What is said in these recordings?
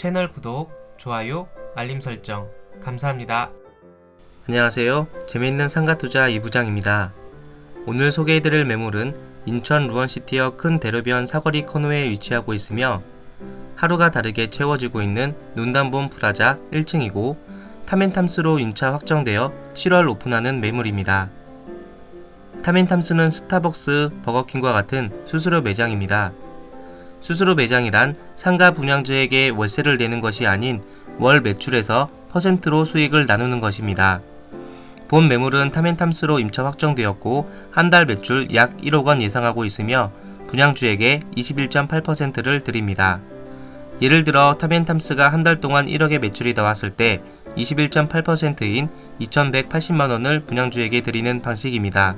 채널 구독, 좋아요, 알림 설정 감사합니다. 안녕하세요. 재미있는 상가 투자 이부장입니다. 오늘 소개해드릴 매물은 인천 루원시티역 큰 대로변 사거리 코너에 위치하고 있으며 하루가 다르게 채워지고 있는 눈담본 프라자 1층이고 타멘탐스로 인차 확정되어 7월 오픈하는 매물입니다. 타멘탐스는 스타벅스, 버거킹과 같은 수수료 매장입니다. 수수료 매장이란 상가 분양주에게 월세를 내는 것이 아닌 월 매출에서 퍼센트로 수익을 나누는 것입니다. 본 매물은 타멘탐스로 임차 확정되었고 한 달 매출 약 1억 원 예상하고 있으며 분양주에게 21.8%를 드립니다. 예를 들어 타멘탐스가 한 달 동안 1억의 매출이 나왔을 때 21.8%인 2,180만 원을 분양주에게 드리는 방식입니다.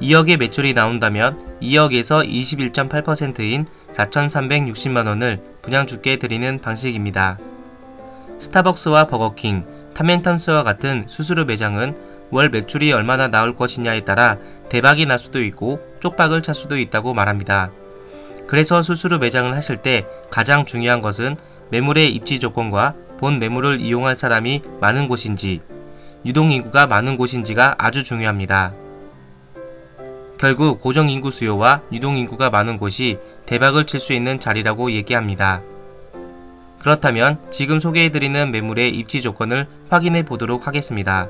2억의 매출이 나온다면 2억에서 21.8%인 4,360만 원을 분양주께 드리는 방식입니다. 스타벅스와 버거킹, 타멘탐스와 같은 수수료 매장은 월 매출이 얼마나 나올 것이냐에 따라 대박이 날 수도 있고 쪽박을 찰 수도 있다고 말합니다. 그래서 수수료 매장을 하실 때 가장 중요한 것은 매물의 입지 조건과 본 매물을 이용할 사람이 많은 곳인지, 유동인구가 많은 곳인지가 아주 중요합니다. 결국 고정인구 수요와 유동인구가 많은 곳이 대박을 칠 수 있는 자리라고 얘기합니다. 그렇다면 지금 소개해드리는 매물의 입지 조건을 확인해 보도록 하겠습니다.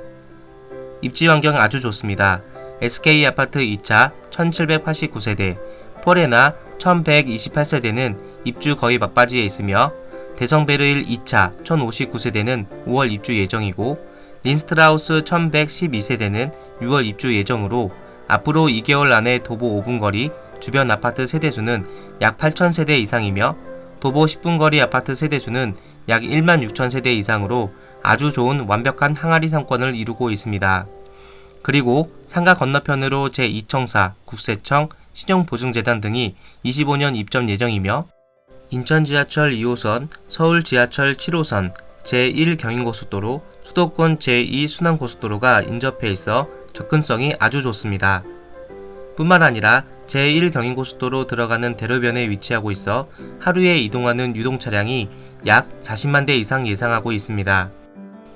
입지 환경 아주 좋습니다. SK 아파트 2차 1789세대, 포레나 1128세대는 입주 거의 막바지에 있으며 대성베르일 2차 1059세대는 5월 입주 예정이고 린스트라우스 1112세대는 6월 입주 예정으로 앞으로 2개월 안에 도보 5분 거리 주변 아파트 세대수는 약 8,000세대 이상이며 도보 10분 거리 아파트 세대수는 약 1만 6천 세대 이상으로 아주 좋은 완벽한 항아리 상권을 이루고 있습니다. 그리고 상가 건너편으로 제2청사, 국세청, 신용보증재단 등이 25년 입점 예정이며 인천 지하철 2호선, 서울 지하철 7호선, 제1경인고속도로, 수도권 제2 순환고속도로가 인접해 있어 접근성이 아주 좋습니다. 뿐만 아니라 제1경인고속도로 들어가는 대로변에 위치하고 있어 하루에 이동하는 유동 차량이 약 40만 대 이상 예상하고 있습니다.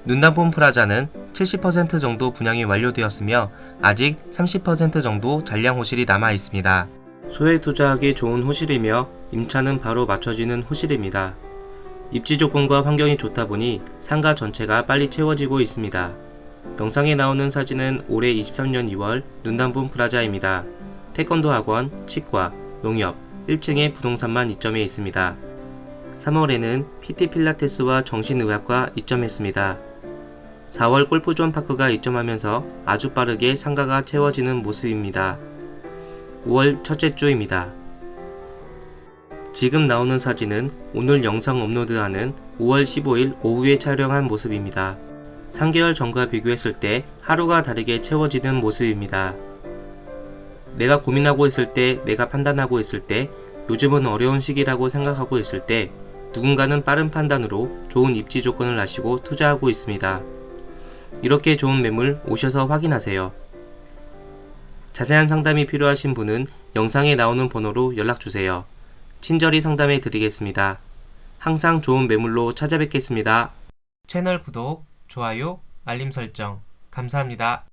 눈담본 프라자는 70% 정도 분양이 완료되었으며 아직 30% 정도 잔량 호실이 남아 있습니다. 소액 투자하기 좋은 호실이며 임차는 바로 맞춰지는 호실입니다. 입지 조건과 환경이 좋다 보니 상가 전체가 빨리 채워지고 있습니다. 영상에 나오는 사진은 올해 23년 2월 눈담본 프라자입니다. 태권도 학원, 치과, 농협, 1층에 부동산만 입점해 있습니다. 3월에는 PT 필라테스와 정신의학과 입점했습니다. 4월 골프존 파크가 입점하면서 아주 빠르게 상가가 채워지는 모습입니다. 5월 첫째 주입니다. 지금 나오는 사진은 오늘 영상 업로드하는 5월 15일 오후에 촬영한 모습입니다. 3개월 전과 비교했을 때 하루가 다르게 채워지는 모습입니다. 내가 고민하고 있을 때, 내가 판단하고 있을 때, 요즘은 어려운 시기라고 생각하고 있을 때, 누군가는 빠른 판단으로 좋은 입지 조건을 아시고 투자하고 있습니다. 이렇게 좋은 매물 오셔서 확인하세요. 자세한 상담이 필요하신 분은 영상에 나오는 번호로 연락주세요. 친절히 상담해 드리겠습니다. 항상 좋은 매물로 찾아뵙겠습니다. 채널 구독, 좋아요, 알림 설정 감사합니다.